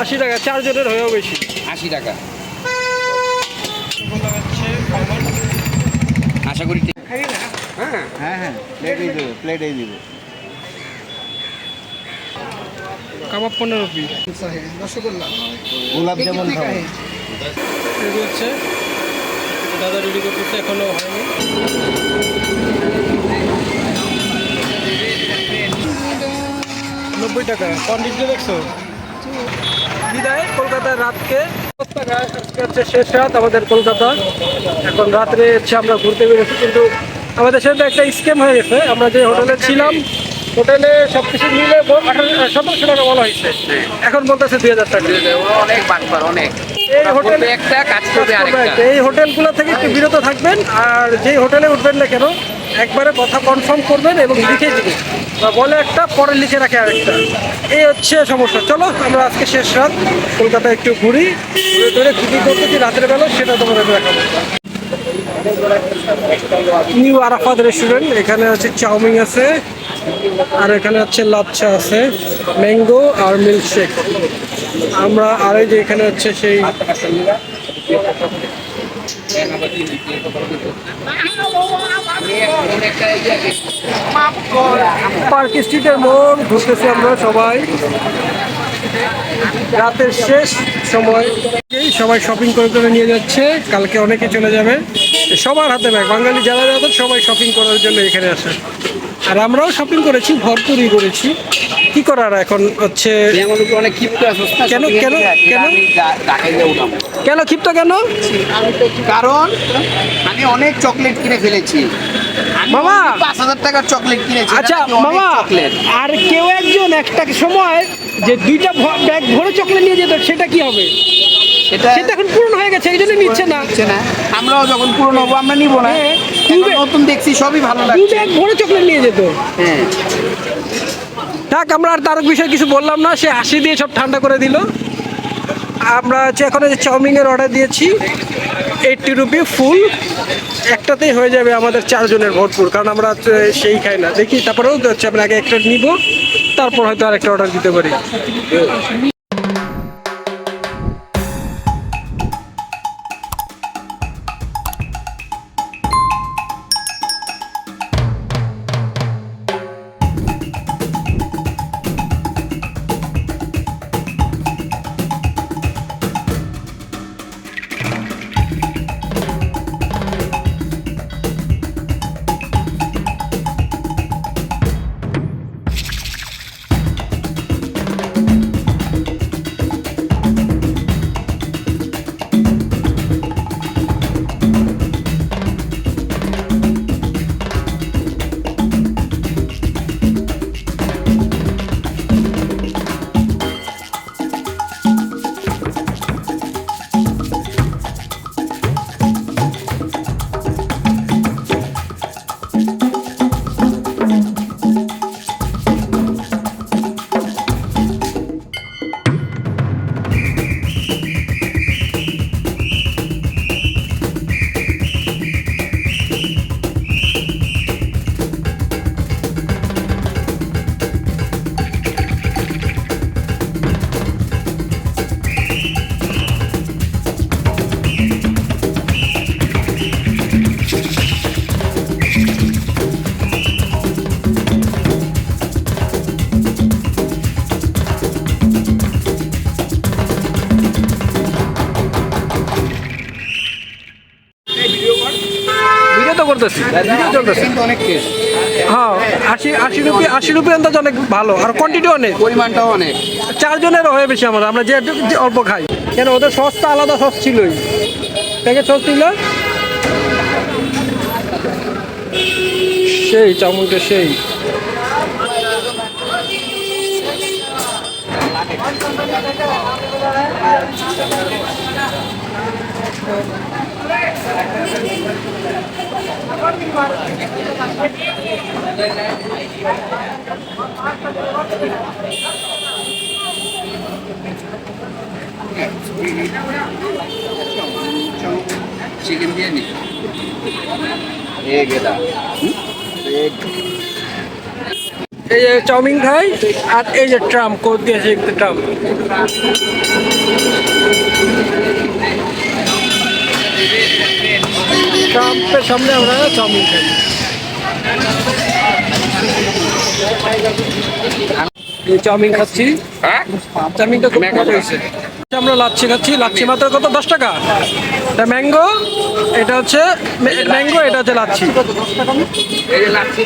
আশি টাকা চারজনের হয়েও বেশি। আশি টাকা। আশা করি ঠিক- হ্যাঁ। হ্যাঁ হ্যাঁ প্লেটেই দেবো প্লেটেই দেবো। কাবাব পনেরো পিস। গোলাপ জামুন খাব। রেডি হচ্ছে দাদা রেডি করতেছে এখনও হয়নি। নব্বই টাকা কন্ডিশন দেখছ? বিদায়। কলকাতার রাতকে হচ্ছে শেষ রাত আমাদের কলকাতা। এখন রাত্রে হচ্ছে আমরা ঘুরতে বেরোছি কিন্তু আমাদের সাথে একটা স্ক্যাম হয়ে গেছে। আমরা যে হোটেলে ছিলাম হোটেলে সব কিছু মিলে সতেরোশো টাকা বলা হয়েছে। এখন বলতেছে দুই হাজার টাকা। অনেক বাটবার অনেক। এই হোটেল একটা কাজ করবে এই হোটেলগুলো থেকে একটু বিরত থাকবেন আর যেই হোটেলে উঠবেন না কেন একবারে কথা কনফার্ম করবেন এবং লিখে দিবেন। বা বলে একটা, পরে লিখে রাখে আরেকটা। এই হচ্ছে সমস্যা। চলো, আমরা আজকে শেষ রাত। কলকাতা একটু ঘুরি। ঘুরে ধরে কী কী রাতের বেলা সেটা তোমাদের দেখাবো। নিউ আরাফাত রেস্টুরেন্ট এখানে আছে চাউমিন আছে, আর এখানে হচ্ছে লাচ্ছা আছে ম্যাঙ্গো আর মিল্কশেক আমরা আর এই যে এখানে হচ্ছে সেই পার্ক স্ট্রিটের মোড় ঘুরতেছি আমরা সবাই। রাতের শেষ সময়। সবাই শপিং করে করে নিয়ে যাচ্ছে, কালকে অনেকে চলে যাবে। সবার হাতে ব্যাগ বাঙালি যারা যাদের সবাই শপিং করার জন্য এখানে আসে আর আমরাও শপিং করেছি ভরপুরই করেছি। কি করার এখন হচ্ছে? কেন, কেন, কেন? কেন ক্ষিপ্ত কেন? কারণ আমি অনেক চকলেট কিনে ফেলেছি। মামা! পাঁচ হাজার টাকার চকলেট কিনেছি আচ্ছা মামা! আর কেউ একজন একটা সময় যে দুইটা ব্যাগ ভরে চকলেট নিয়ে যেত সেটা কি হবে? এটা সেটা এখন পূরণ হয়ে গেছে এই জন্য নিচ্ছে না। আমরাও যখন পুরনো হব আমরা নিব না। হ্যাঁ, নতুন দেখছি সবই ভালো লাগছে। ব্যাগ ভরে চকলেট নিয়ে যেত। হ্যাঁ। থাক আমরা আর তার বিষয়ে কিছু বললাম না সে হাসি দিয়ে সব ঠান্ডা করে দিল। আমরা হচ্ছে এখন চাউমিনের অর্ডার দিয়েছি এইটটি রুপি ফুল একটাতেই হয়ে যাবে আমাদের চারজনের ভরপুর কারণ আমরা হচ্ছে সেই খাই না। দেখি তারপরেও হচ্ছে আমরা আগে একটা নিব তারপর হয়তো আরেকটা অর্ডার দিতে পারি। তো করতেছি। ভিডিও চলতেছে। অনেক টেস্ট হ্যাঁ আশি আশি রুপি আশি রুপি আন্দাজ অনেক ভালো আর কোয়ান্টিটি অনেক। পরিমাণটাও অনেক। চারজনেরও হয়ে বেশি আমরা আমরা যে অল্প খাই। কেন ওদের সস্তা আলাদা সস ছিলই। প্যাকেট সস ছিল সেই চাউমিনটা সেই। চিকেন বিরিয়ানি এই যে চাউমিন খাই আর এই যে ট্রাম কোদ দিয়েছে একটু ট্রাম। ট্রাম্পের সামনে আমরা চাউমিন খাই। চাউমিন খাচ্ছি। হ্যাঁ? চাউমিনটা খুব মজা হয়েছে। আমরা লাচ্ছি খাচ্ছি। লাচ্ছি মাত্র কত? দশ টাকা। এটা ম্যাঙ্গো এটা হচ্ছে ম্যাঙ্গো এটা হচ্ছে লাচ্ছি। এই যে লাচ্ছি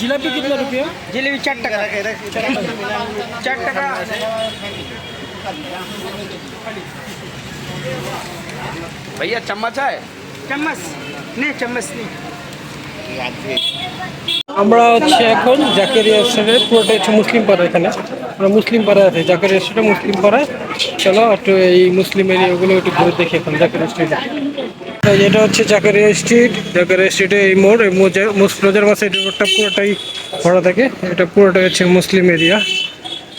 जिलेबी कितना रुपया? जिलेबी चार टका। चार टका। भैया चम्मच है? चम्मच? नहीं चम्मच नहीं। আমরা হচ্ছে এখন জাকেরিয়া রেস্টুরেন্ট পুরোটা হচ্ছে মুসলিম পাড়া এখানে। আমরা মুসলিম পাড়া আছে, জাকারিয়া রেস্টুরেন্ট মুসলিম পাড়ায়। চলো একটু এই মুসলিম এরিয়াগুলো একটু ঘুরে দেখি এখন জাকের স্ট্রিটে এটা হচ্ছে জাকারিয়া স্ট্রিট জাকারিয়া স্ট্রিটে এই মোড়, এই মোজা- মুস রোজার মাসে এই রোডটা পুরোটাই ভরা থাকে, এটা পুরোটাই হচ্ছে মুসলিম এরিয়া।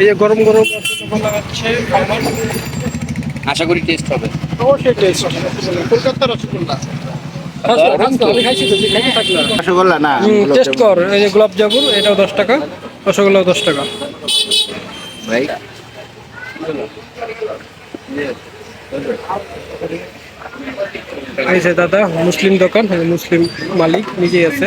এই যে গরম গরম রসগোল্লা আছে আশা করি টেস্ট হবে। অবশ্যই টেস্ট কলকাতা রসগোল্লা। আমি খাইছি তো খাইতে থাকলাম রসগোল্লা না টেস্ট কর এই যে গোলাপ জামুন এটাও দশ টাকা রসগোল্লাও দশ টাকা। ভাই? এই যে দাদা মুসলিম দোকান মুসলিম মালিক নিজেই আছে।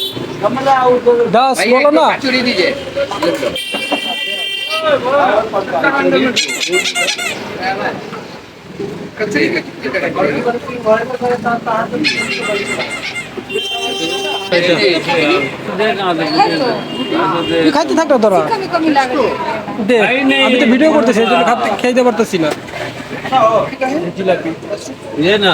দাস বলো না। খাইতে থাকো তোরা। দেখ আমি তো ভিডিও করতেছি এই জন্য খাইতে পারতেছি না। জিলাপি না।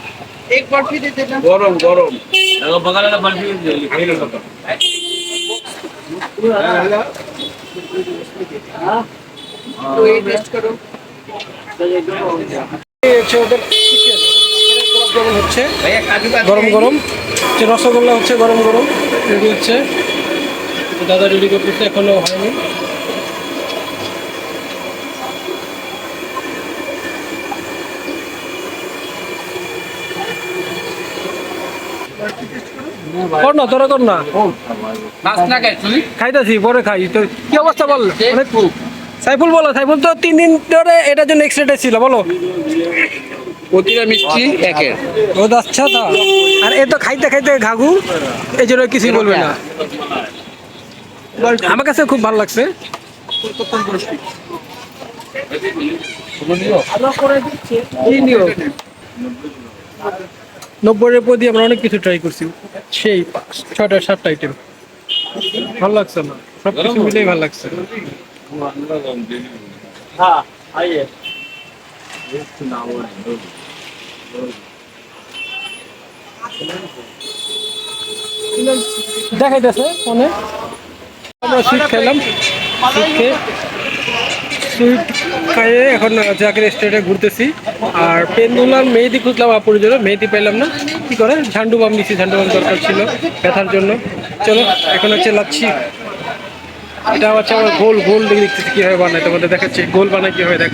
কলকাতার नहीं ये वाला नहीं ये वाला नहीं एक बर्फी दे देना গরম গরম तो ये टेस्ट करो এই হচ্ছে ওদের চিকেন গোলাপ জামুন হচ্ছে ভাইয়া কাজু বাদাম গরম গরম যে রসগোল্লা হচ্ছে গরম গরম রেডি হচ্ছে তো দাদা রেডি করতেছে এখনো হয়নি কর না তোরা কর না। খাই তুই খাইতেছি পরে খাই। তো কি অবস্থা বল? খুব সাইফুল বলো সাইফুল তো তিন দিন ধরে এটার জন্য এক্সট্রা ছিল বলো। প্রতিটা মিষ্টি একের। ও আচ্ছা তা। আর এ তো খাইতে খাইতে ঘাগু এই জন্য কিছুই বলবে না। আমার কাছে খুব ভালো লাগছে। কি নিও নব্বইয়ের উপর দিয়ে আমরা অনেক কিছু ট্রাই করছি। সেই ছয়টা সাতটা আইটেম ভালো লাগছে না সব কিছু মিলেই ভালো লাগছে। দেখাইতেছে ফোনে। আমরা সুইট খেলাম। সুইট খাইয়ে এখন জাকির স্টেটে ঘুরতেছি। আর পেন্দুলার মেহেদি খুঁজলাম, আপুর জন্য মেহেদি পেলাম না। কি করে? ঝান্ডু বাম নিছি ঝান্ডু বাম দরকার ছিল ব্যথার জন্য। চলো, এখন হচ্ছে লাচ্ছি। এটা হচ্ছে আমার গোল গোল দেখে, দেখতেছি কীভাবে বানায়। তোমাদের দেখাচ্ছি, গোল বানায় কীভাবে দেখ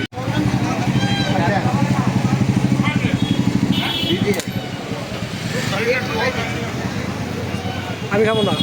আমি খাব না।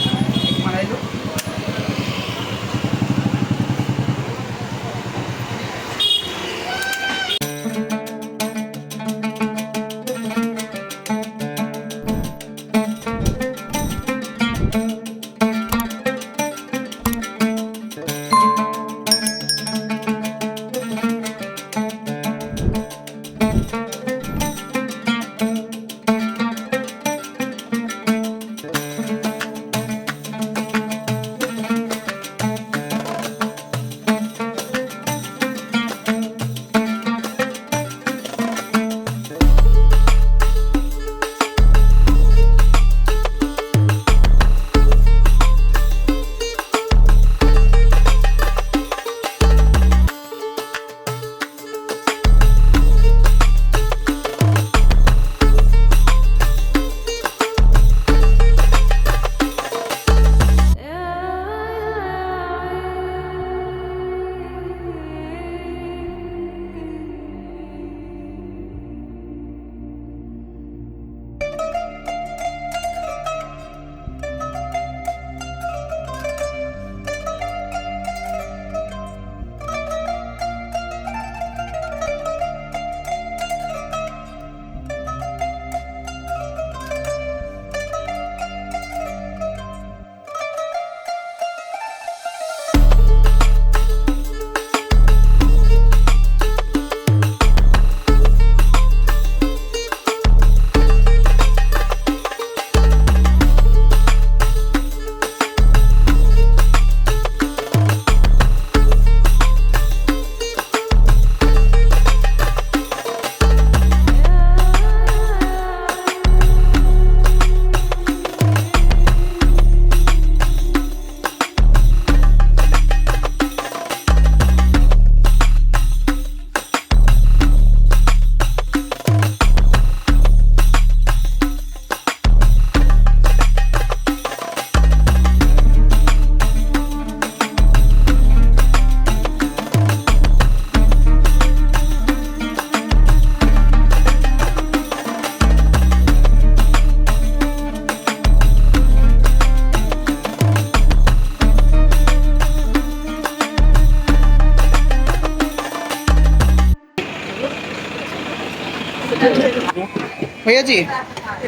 भैया जी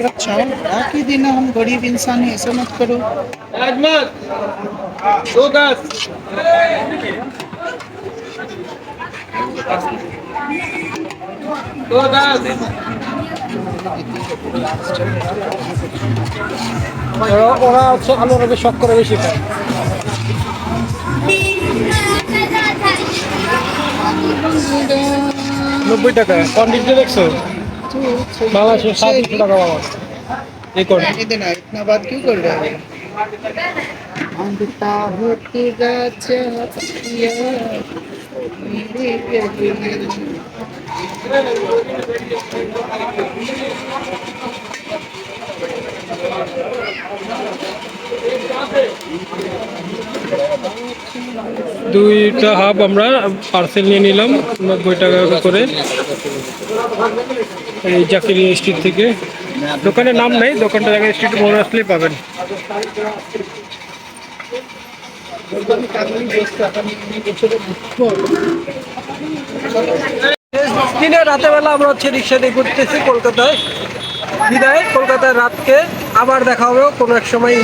अच्छा एक ही दिन हम गरीब इंसान हैं ऐसा मत करो ওরা ওরা হচ্ছে আলু রবে শখ করে বেশি খায় নব্বই টাকা কোয়ান্টিটি দেখছো বাংলাদেশের সাতশো টাকা বাবা এই কোন इधर ना इतना बात क्यों कर रहे हो अंधता होती गाछा पिया मेरे गले। দুইটা হাফ আমরা পার্সেল নিয়ে নিলাম, নব্বই টাকা করে এই জাকির স্ট্রিট থেকে। দোকানের নাম নেই দোকানটা জাকির স্ট্রিট মোড় আসলেই পাবেন। দিনে রাতের বেলা আমরা হচ্ছে রিক্সা দিয়ে ঘুরতেছি কলকাতায়। বিদায়, কলকাতার রাতকে আবার দেখা হবে, কোনো এক সময়